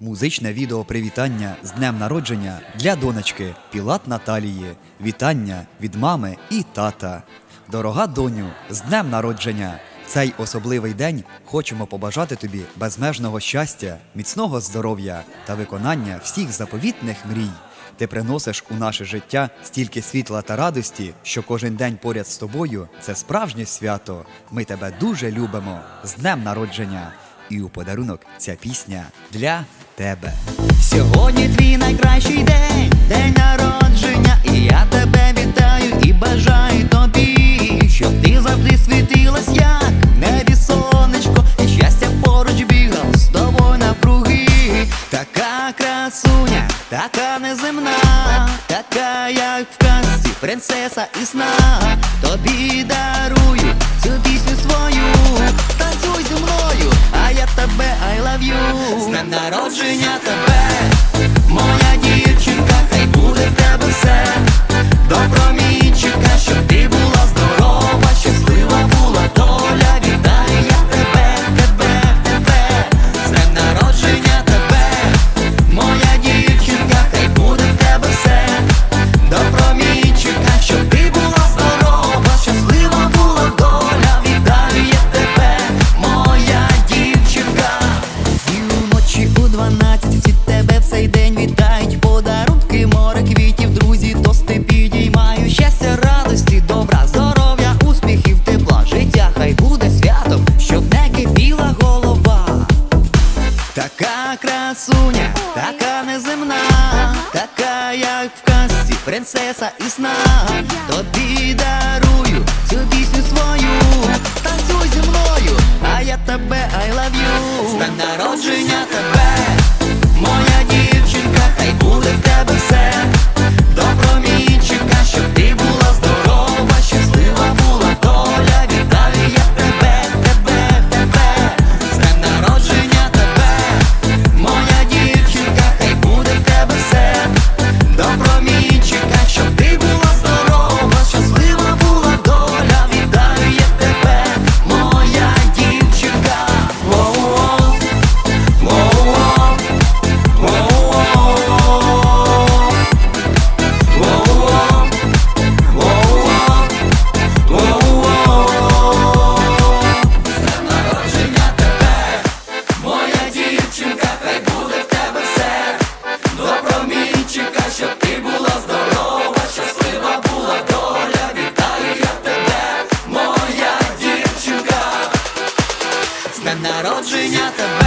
Музичне відео привітання з днем народження для донечки Пілат Наталії. Вітання від мами і тата. Дорога доню, з днем народження! Цей особливий день хочемо побажати тобі безмежного щастя, міцного здоров'я та виконання всіх заповітних мрій. Ти приносиш у наше життя стільки світла та радості, що кожен день поряд з тобою це справжнє свято. Ми тебе дуже любимо. З днем народження! І у подарунок ця пісня для тебе. Сьогодні твій найкращий день, день народження, і я тебе вітаю і бажаю тобі, щоб ти завжди світилась, як небі сонечко, і щастя поруч бігав з тобою навкруги. Така красуня, така неземна, така, як в казці, принцеса і сна. Тобі дарую тебе I love you. З днем народження тебе, моя принцеса і сна. Тобі дарую цю пісню народження тебе.